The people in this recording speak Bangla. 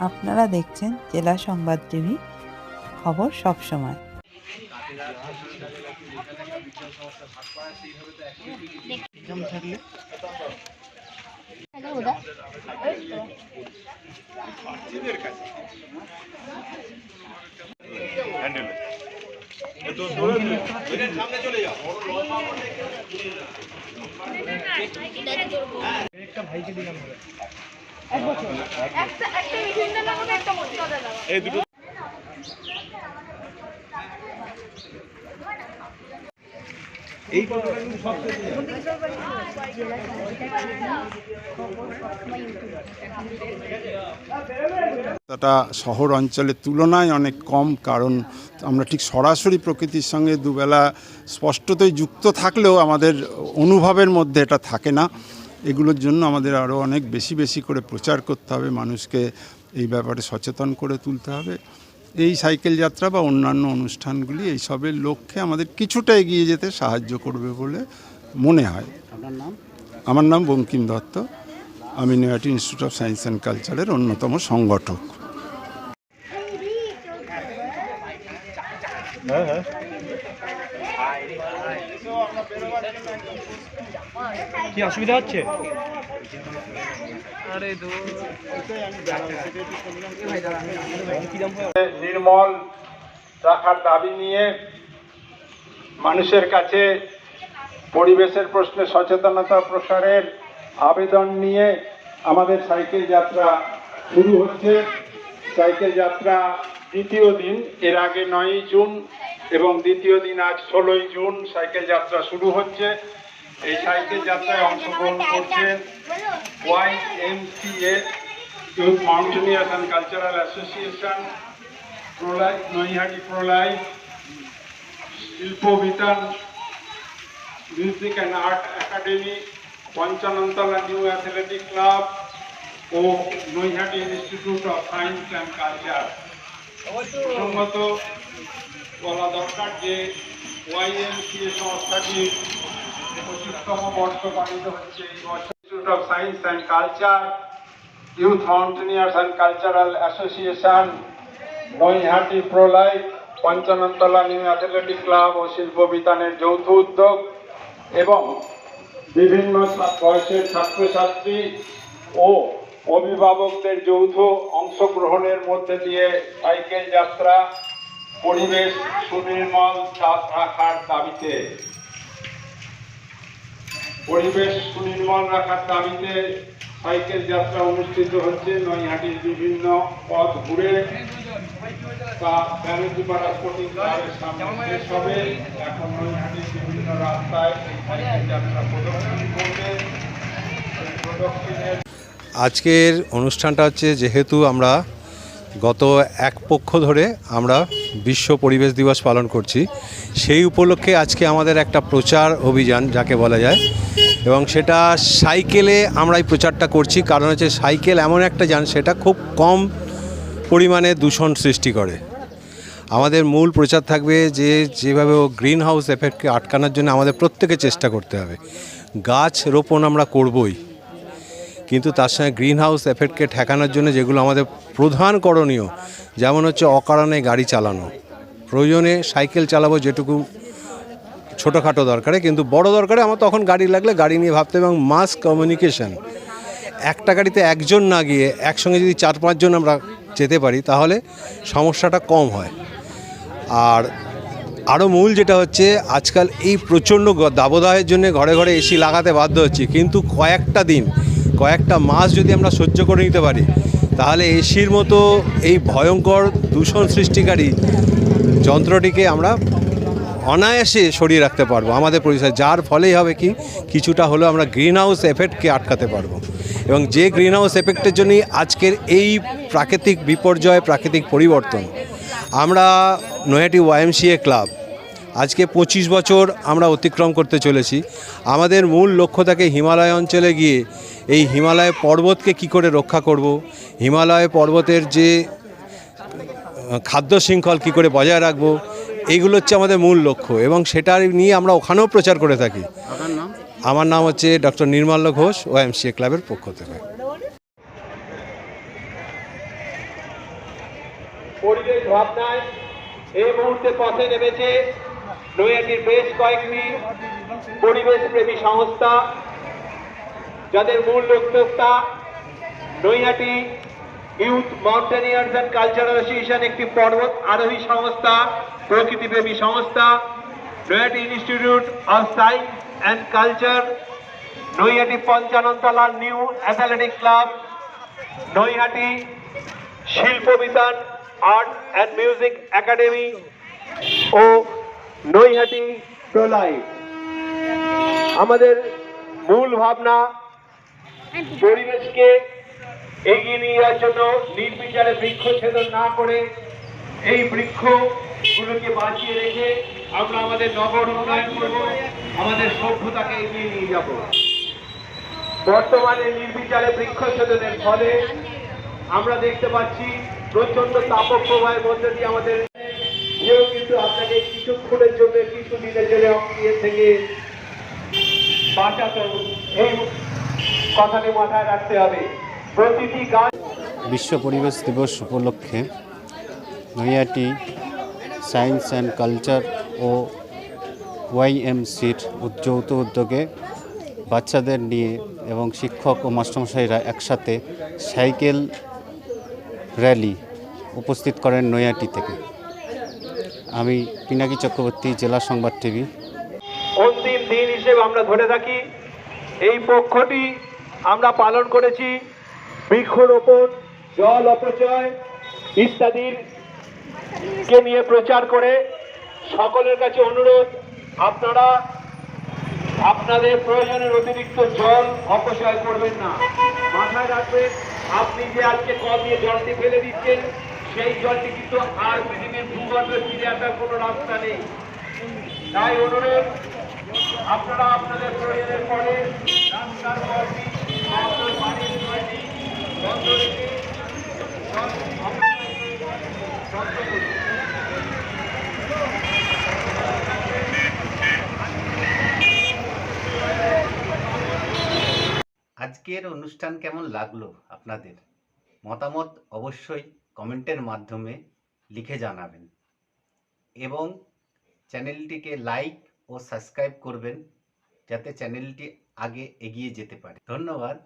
আপনারা দেখছেন জেলা সংবাদ টিভি খবর সব সময়। একটা একটা একটা দেওয়া তা শহর অঞ্চলের তুলনায় অনেক কম কারণ আমরা ঠিক সরাসরি প্রকৃতির সঙ্গে দুবেলা স্পষ্টতই যুক্ত থাকলেও আমাদের অনুভবের মধ্যে এটা থাকে না। এগুলোর জন্য আমাদের আরও অনেক বেশি বেশি করে প্রচার করতে হবে মানুষকে এই ব্যাপারে সচেতন করে তুলতে হবে। এই সাইকেল যাত্রা বা অন্যান্য অনুষ্ঠানগুলি এইসবের লক্ষ্যে আমাদের কিছুটা এগিয়ে যেতে সাহায্য করবে বলে মনে হয়। আমার নাম বঙ্কিম দত্ত। আমি Naihati institute of science and কালচারের অন্যতম সংগঠক। কি অসুবিধা হচ্ছে? নির্মল রাখার দাবি নিয়ে মানুষের কাছে পরিবেশের প্রশ্নে সচেতনতা প্রসারের আবেদন নিয়ে আমাদের সাইকেল যাত্রা শুরু হচ্ছে। সাইকেল যাত্রা দ্বিতীয় দিন এর আগে নয়ই জুন এবং দ্বিতীয় দিন আজ ষোলোই জুন সাইকেল যাত্রা শুরু হচ্ছে। এই সাইকেল যাত্রায় অংশগ্রহণ করছেন Y M C A youth mountaineers and cultural association Pralay Naihati Pralay Shilpa Bitan, music and art academy, Panchanantala new athletic club O Naihati institute of science and culture. প্রসঙ্গত বলা দরকার যে ওয়াইএমসিএ সংস্থাটি পঁচিশতম বর্ষ পালিত হচ্ছে এই বছর institute of science and culture youth mountaineers and cultural association Naihati Pralay, Panchanantala new athletic club ও শিল্প বিতানের যৌথ উদ্যোগ এবং বিভিন্ন বয়সের ছাত্রছাত্রী ও অভিভাবকদের যৌথ অংশগ্রহণের মধ্যে দিয়ে সাইকেল যাত্রা পরিবেশ সুনির্মল রা- রাখার দাবিতে। পরিবেশ সুনির্মল রাখার দাবিতে সাইকেল যাত্রা অনুষ্ঠিত হচ্ছে। নৈহাটির বিভিন্ন পথ ঘুরে তা আজকের অনুষ্ঠানটা হচ্ছে যেহেতু আমরা গত এক পক্ষ ধরে আমরা বিশ্ব পরিবেশ দিবস পালন করছি। সেই উপলক্ষে আজকে আমাদের একটা প্রচার অভিযান, যাকে বলা যায়। এবং সেটা সাইকেলে আমরা এই প্রচারটা করছি। কারণ হচ্ছে সাইকেল এমন একটা যান, সেটা খুব কম পরিমাণে দূষণ সৃষ্টি করে। আমাদের মূল প্রচার থাকবে যে যেভাবে ও গ্রিন হাউস এফেক্টকে আটকানোর জন্য আমাদের প্রত্যেকে চেষ্টা করতে হবে। গাছ রোপণ আমরা করবই। কিন্তু তার সঙ্গে গ্রিন হাউস এফেক্টকে ঠেকানোর জন্য যেগুলো আমাদের প্রধান করণীয়, যেমন হচ্ছে অকারণে গাড়ি চালানো। প্রয়োজনে সাইকেল চালাবো যেটুকু ছোটোখাটো দরকারে, কিন্তু বড় দরকারে আমার তখন গাড়ি লাগলে গাড়ি নিয়ে ভাবতে এবং মাস কমিউনিকেশন। একটা গাড়িতে একজন না গিয়ে একসঙ্গে যদি চার পাঁচজন আমরা যেতে পারি, তাহলে সমস্যাটা কম হয়। আর আরও মূল যেটা হচ্ছে, আজকাল এই প্রচণ্ড দাবদাহের জন্য ঘরে ঘরে এসি লাগাতে বাধ্য হচ্ছি, কিন্তু কয়েকটা দিন কয়েকটা মাস যদি আমরা সহ্য করে নিতে পারি, তাহলে এসির মতো এই ভয়ঙ্কর দূষণ সৃষ্টিকারী যন্ত্রটিকে আমরা অনায়াসে সরিয়ে রাখতে পারব আমাদের পরিচয় যার ফলেই হবে কি, কিছুটা হলেও আমরা গ্রিন হাউস এফেক্টকে আটকাতে পারব। এবং যে গ্রিন হাউস এফেক্টের জন্যই আজকের এই প্রাকৃতিক বিপর্যয়, প্রাকৃতিক পরিবর্তন, আমরা নয়াটি ওয়াইএমসিএ ক্লাব আজকে পঁচিশ বছর আমরা অতিক্রম করতে চলেছি। আমাদের মূল লক্ষ্য থাকে হিমালয় অঞ্চলে গিয়ে এই হিমালয় পর্বতকে কি করে রক্ষা করব? হিমালয় পর্বতের যে খাদ্য শৃঙ্খল কী করে বজায় রাখব? এইগুলো হচ্ছে আমাদের মূল লক্ষ্য এবং সেটা নিয়ে আমরা ওখানেও প্রচার করে থাকি। আমার নাম হচ্ছে ডক্টর নির্মাল্য ঘোষ ও এমসিএ ক্লাবের পক্ষ থেকে। ভাবনায় এই মুহূর্তে পথে নেমেছে নৈহাটির বেশ কয়েকটি পরিবেশ প্রেমী সংস্থা। যাদের মূল উদ্যোক্তা Naihati youth mountaineers and cultural association একটি পর্বত আরোহী সংস্থা, প্রকৃতিপ্রেমী সংস্থা, Naihati institute of science and culture, Naihati Panchanantala new athletic club, Naihati Shilpabitan art and music academy ও নৈহাটি প্রলাইট আমাদের মূল ভাবনা পরিবেশকে এগিয়ে নিয়ে যাওয়ার জন্য নির্বিচারে বৃক্ষ ছেদন না করে এই বৃক্ষগুলোকে বাঁচিয়ে রেখে আমরা আমাদের নগর উন্নয়ন করব, আমাদের সভ্যতাকে এগিয়ে নিয়ে যাব। বর্তমানে নির্বিচারে বৃক্ষ ছেদনের ফলে আমরা দেখতে পাচ্ছি প্রচণ্ড তাপপ্রবাহের মধ্যে দিয়ে আমাদের কেউ কিন্তু আপনাকে কিছুক্ষণের জন্য কিছু দিনের জন্য থেকে বাঁচাতে এই কথাটি মাথায় রাখতে হবে। প্রতিটি গাছ বিশ্ব পরিবেশ দিবস উপলক্ষে নৈয়াটি সায়েন্স অ্যান্ড কালচার ও ওয়াইএমসির যৌথ উদ্যোগে বাচ্চাদের নিয়ে এবং শিক্ষক ও মাস্টারমশাইরা একসাথে সাইকেল র্যালি উপস্থিত করেন নৈয়াটি থেকে। আমি পিনাকি চক্রবর্তী জেলা সংবাদ টিভি। অন্তিম দিন হিসেবে আমরা ধরে থাকি। এই পক্ষটি আমরা পালন করেছি বৃক্ষরোপণ, জল অপচয় ইত্যাদির কে নিয়ে প্রচার করে। সকলের কাছে অনুরোধ, আপনারা আপনাদের প্রয়োজনের অতিরিক্ত জল অপচয় করবেন না। মাথায় রাখবেন, আপনি যে আজকে কল দিয়ে জলটি ফেলে দিচ্ছেন, সেই জলটি কিন্তু আর পৃথিবীর ভূগর্ভে ফিরে আসার কোনো রাস্তা নেই। তাই অনুরোধ, আপনারা আপনাদের প্রয়োজনের পরে রাস্তার পরটি আজকের অনুষ্ঠান কেমন লাগল আপনাদের? মতামত অবশ্যই কমেন্টের মাধ্যমে লিখে জানাবেন। এবং চ্যানেলটিকে লাইক ও সাবস্ক্রাইব করবেন, যাতে চ্যানেলটি আগে এগিয়ে যেতে পারে। ধন্যবাদ।